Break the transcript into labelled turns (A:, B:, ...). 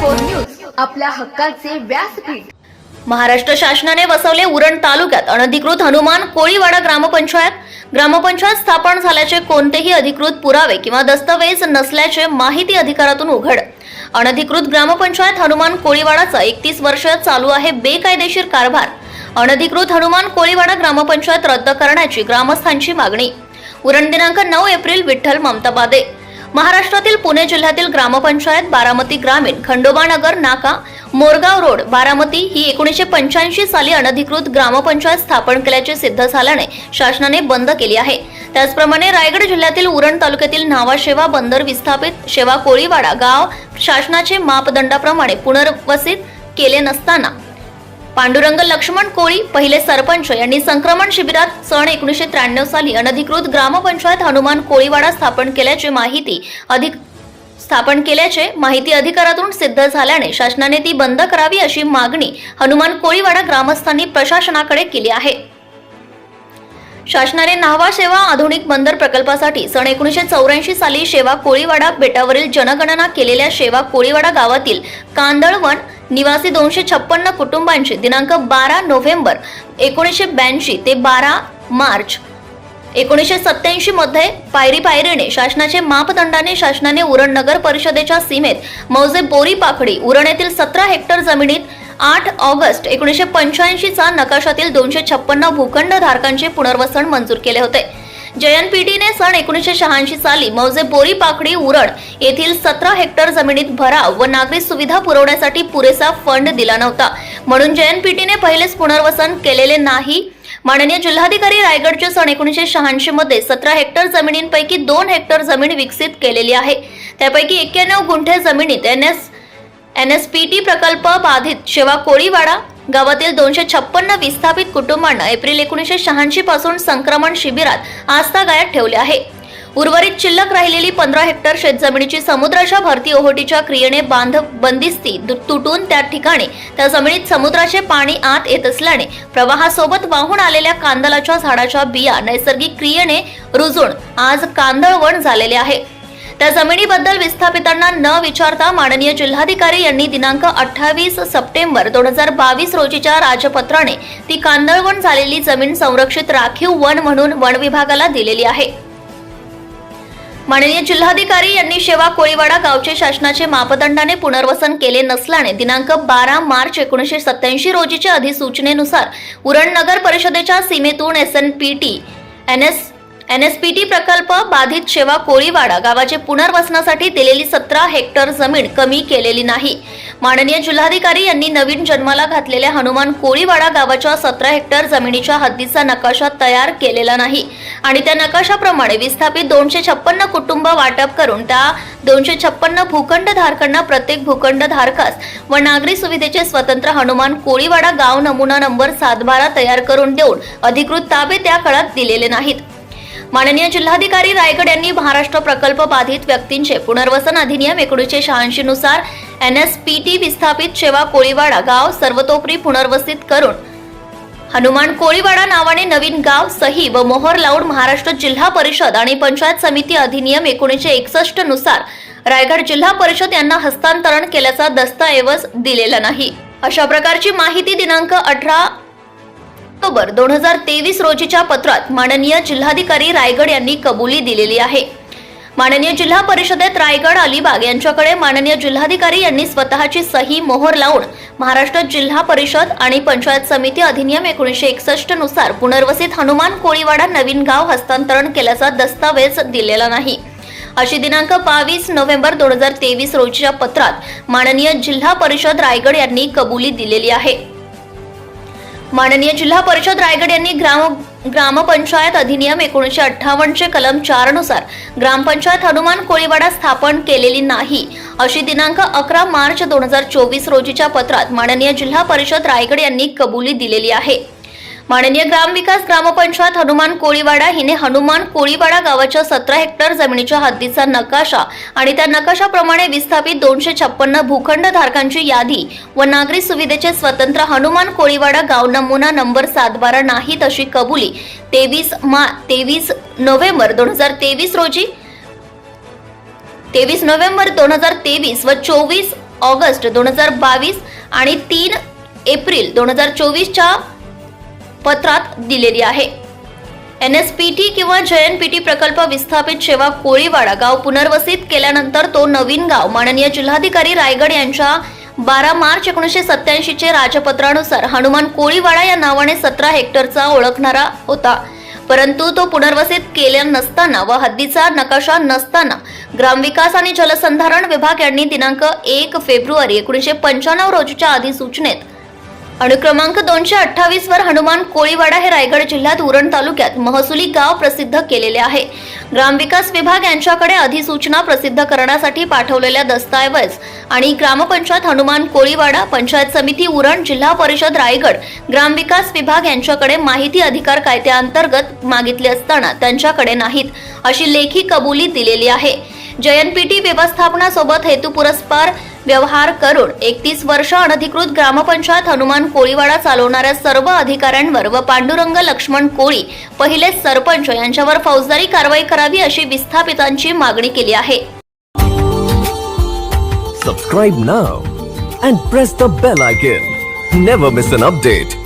A: Four news आपल्या हक्काचे व्यासपीठ.
B: महाराष्ट्र शासनाने बसवले उरण तालुक्यात अनधिकृत हनुमान कोळीवाडा ग्रामपंचायत. ग्रामपंचायत स्थापन झाल्याचे कोणतेही अधिकृत पुरावे किंवा दस्तवेज नसल्याचे माहिती अधिकारातून उघड. अनधिकृत ग्रामपंचायत हनुमान कोळीवाडाचा एकतीस वर्ष चालू आहे बेकायदेशीर कारभार. अनधिकृत हनुमान कोळीवाडा ग्रामपंचायत रद्द करण्याची ग्रामस्थांची मागणी. उरण दिनांक नऊ एप्रिल विठ्ठल ममताबादे महाराष्ट्रातील पुणे जिल्ह्यातील ग्रामपंचायत बारामती ग्रामीण खंडोबानगर नाका मोरगाव रोड बारामती ही एकोणीसशे पंच्याऐंशी साली अनधिकृत ग्रामपंचायत स्थापन केल्याचे सिद्ध झाल्याने शासनाने बंद केली आहे. त्याचप्रमाणे रायगड जिल्ह्यातील उरण तालुक्यातील न्हावा बंदर विस्थापित शेवा कोळीवाडा गाव शासनाचे मापदंडाप्रमाणे पुनर्वसित केले नसताना पांडुरंग लक्ष्मण कोळी पहिले सरपंच यांनी संक्रमण शिबिरात सन एकोणीसशे त्र्याण्णव साली अनधिकृत ग्रामपंचायत हनुमान कोळीवाडा स्थापन केल्याची माहिती अधिक स्थापन केल्याचे माहिती अधिकारातून सिद्ध झाल्याने शासनाने ती बंद करावी अशी मागणी हनुमान कोळीवाडा ग्रामस्थांनी प्रशासनाकडे केली आहे. शासनाने न्हावा सेवा आधुनिक बंदर प्रकल्पासाठी सन एकोणीसशे चौऱ्याऐंशी साली शेवा कोळीवाडा बेटावरील जनगणना केलेल्या शेवा कोळीवाडा गावातील कांदळवन निवासी दोनशे छप्पन्न कुटुंबांची दिनांक बारा नोव्हेंबर एकोणीसशे ब्याऐंशी ते बारा मार्च एकोणीसशे सत्याऐंशी मध्ये पायरी पायरीने शासनाचे मापदंडाने शासनाने उरण नगर परिषदेच्या सीमेत मौजे बोरी पाखडी उरण येथील सतरा हेक्टर जमिनीत आठ ऑगस्ट एकोणीसशे पंच्याऐंशीचा नकाशातील दोनशे छप्पन्न भूखंड धारकांचे पुनर्वसन मंजूर केले होते. जयन पीटीने सन एकोणीसशे शहाऐंशी साली मौजे बोरी पाखडी उरण येथील सतरा हेक्टर जमिनीत भराव व नागरी सुविधा पुरवण्यासाठी पुरेसा फंड दिला नव्हता. म्हणून जयनपीटीने पहिलेच पुनर्वसन केलेले नाही. माननीय जिल्हाधिकारी रायगडचे सन एकोणीसशे शहाऐंशी मध्ये सतरा हेक्टर जमिनींपैकी दोन हेक्टर जमीन विकसित केलेली आहे. त्यापैकी एक्क्याण्णव गुंठे जमिनीत N S N S P T प्रकल्प बाधित. शेवा कोळीवाडा गावातील दोनशे छप्पन्न विस्थापित कुटुंबांना एप्रिल एकोणीसशे शहाऐंशी पासून संक्रमण शिबिरात आस्थागायत ठेवले आहे. उर्वरित शिल्लक राहिलेली पंधरा हेक्टर शेतजमिनीची समुद्राच्या भरती ओहोटीच्या क्रियेने बांध बंदिस्ती दु- तुटून त्या ठिकाणी त्या जमिनीत समुद्राचे पाणी आत येत असल्याने प्रवाहासोबत वाहून आलेल्या कांदलाच्या झाडाच्या बिया नैसर्गिक क्रियेने रुजून आज कांदळवण झालेले आहे. त्या जमिनीबद्दल विस्थापितांना न विचारता माननीय जिल्हाधिकारी यांनी दिनांक अठ्ठावीस सप्टेंबर दोन हजार बावीस रोजीच्या राजपत्राने ती कांदळवण झालेली जमीन संरक्षित राखीव वन म्हणून वन विभागाला दिलेली आहे. माननीय जिल्हाधिकारी यांनी शेवा कोळीवाडा गावचे शासनाचे मापदंडाने पुनर्वसन केले नसल्याने दिनांक बारा मार्च एकोणीसशे सत्याऐंशी रोजीच्या अधिसूचनेनुसार उरण नगर परिषदेच्या सीमेतून S N P T N S N S P T प्रकल्प बाधित शेवा कोळीवाडा गावाचे पुनर्वसनासाठी दिलेली सतरा हेक्टर जमीन कमी केलेली नाही. माननीय जिल्हाधिकारी यांनी नवीन जन्माला घातलेल्या हनुमान कोळीवाडा गावाच्या सतरा हेक्टर जमिनीच्या हद्दीचा नकाशा तयार केलेला नाही आणि त्या नकाशाप्रमाणे विस्थापित दोनशे छप्पन्न कुटुंब वाटप करून त्या दोनशे छप्पन्न भूखंड धारकांना प्रत्येक भूखंड धारकास व नागरी सुविधेचे स्वतंत्र हनुमान कोळीवाडा गाव नमुना नंबर सात बारा तयार करून देऊन अधिकृत ताबे त्या काळात दिलेले नाहीत. माननीय जिल्हाधिकारी रायगड यांनी महाराष्ट्र प्रकल्प बाधित व्यक्तींचे पुनर्वसन अधिनियम एकोणीसशे शहाऐंशी नुसार एन एस पी टी विस्थापित शेवा कोळीवाडा गाव सर्वतोपरी पुनर्वसित करून हनुमान कोळीवाडा नावाने नवीन गाव सही व मोहर लावून महाराष्ट्र जिल्हा परिषद आणि पंचायत समिती अधिनियम एकोणीसशे एकसष्टनुसार रायगड जिल्हा परिषद यांना हस्तांतरण केल्याचा दस्तऐवज दिलेला नाही. अशा प्रकारची माहिती दिनांक अठरा ऑक्टोबर दोन हजार तेवीस रोजीच्या पत्रात माननीय जिल्हाधिकारी रायगड यांनी कबुली दिलेली आहे. माननीय जिल्हा परिषदेत रायगड अलिबाग यांच्याकडे माननीय जिल्हाधिकारी यांनी स्वतःची सही मोहर लावून महाराष्ट्र जिल्हा परिषद आणि पंचायत समिती अधिनियम एकोणीसशे एकसष्टनुसार पुनर्वसित हनुमान कोळीवाडा नवीन गाव हस्तांतरण केल्याचा दस्तावेज दिलेला नाही. अशी दिनांक बावीस नोव्हेंबर दोन हजार तेवीस रोजीच्या पत्रात माननीय जिल्हा परिषद रायगड यांनी कबुली दिलेली आहे. माननीय जिल्हा परिषद रायगड यांनी ग्राम ग्रामपंचायत अधिनियम एकोणीसशे अठ्ठावन्नचे कलम चारनुसार ग्रामपंचायत हनुमान कोळीवाडा स्थापन केलेली नाही अशी दिनांक अकरा मार्च दोन हजार चोवीस रोजीच्या पत्रात माननीय जिल्हा परिषद रायगड यांनी कबुली दिलेली आहे. माननीय ग्रामविकास ग्रामपंचायत हनुमान कोळीवाडा हिने हनुमान कोळीवाडा गावाच्या सतरा हेक्टर जमिनीच्या हद्दीचा नकाशा आणि त्या नकाशाप्रमाणे विस्थापित दोनशे छप्पन्न भूखंड धारकांची यादी व नागरी सुविधेचे स्वतंत्र हनुमान कोळीवाडा गाव नमुना नंबर सात बारा नाहीत अशी कबुली तेवीस मा तेवीस नोव्हेंबर दोन हजार तेवीस रोजी तेवीस नोव्हेंबर दोन हजार तेवीस व चोवीस ऑगस्ट दोन हजार बावीस आणि तीन एप्रिल दोन हजार चोवीसच्या पत्रात दिलेली आहे. एन एस पी टी किंवा जयनपीटी प्रकल्प विस्थापित शेवा कोळीवाडा गाव पुनर्वसित केल्यानंतर तो नवीन गाव माननीय जिल्हाधिकारी रायगड यांच्या बारा मार्च एकोणीसशे सत्याऐंशीचे राजपत्रानुसार हनुमान कोळीवाडा या नावाने सतरा हेक्टरचा ओळखणारा होता. परंतु तो पुनर्वसित केल्या नसताना व हद्दीचा नकाशा नसताना ग्रामविकास आणि जलसंधारण विभाग यांनी दिनांक एक फेब्रुवारी एकोणीसशे पंच्याण्णव रोजीच्या अधिसूचनेत अनुक्रमांक दोनशे अठ्ठावीस वर हनुमान कोळीवाडा हे रायगड जिल्ह्यात उरण तालुक्यात महसुली गाव प्रसिद्ध केलेले आहे. ग्रामविकास विभाग यांच्याकडे अधिसूचना प्रसिद्ध करण्यासाठी पाठवलेल्या दस्तऐवज आणि ग्रामपंचायत हनुमान कोळीवाडा पंचायत समिती उरण जिल्हा परिषद रायगड ग्रामविकास विभाग यांच्याकडे माहिती अधिकार कायद्याअंतर्गत मागितले असताना त्यांच्याकडे नाहीत अशी लेखी कबुली दिलेली आहे. जयनपीटी व्यवस्थापनासोबत हेतुपुरस्पर व्यवहार करून एकतीस वर्ष अनधिकृत ग्रामपंचायत हनुमान कोळीवाडा चालवणाऱ्या सर्व अधिकाऱ्यांवर व पांडुरंग लक्ष्मण कोळी पहिले सरपंच यांच्यावर फौजदारी कारवाई करावी अशी विस्थापितांची मागणी केली आहे.
C: Subscribe now and press the bell icon never miss an update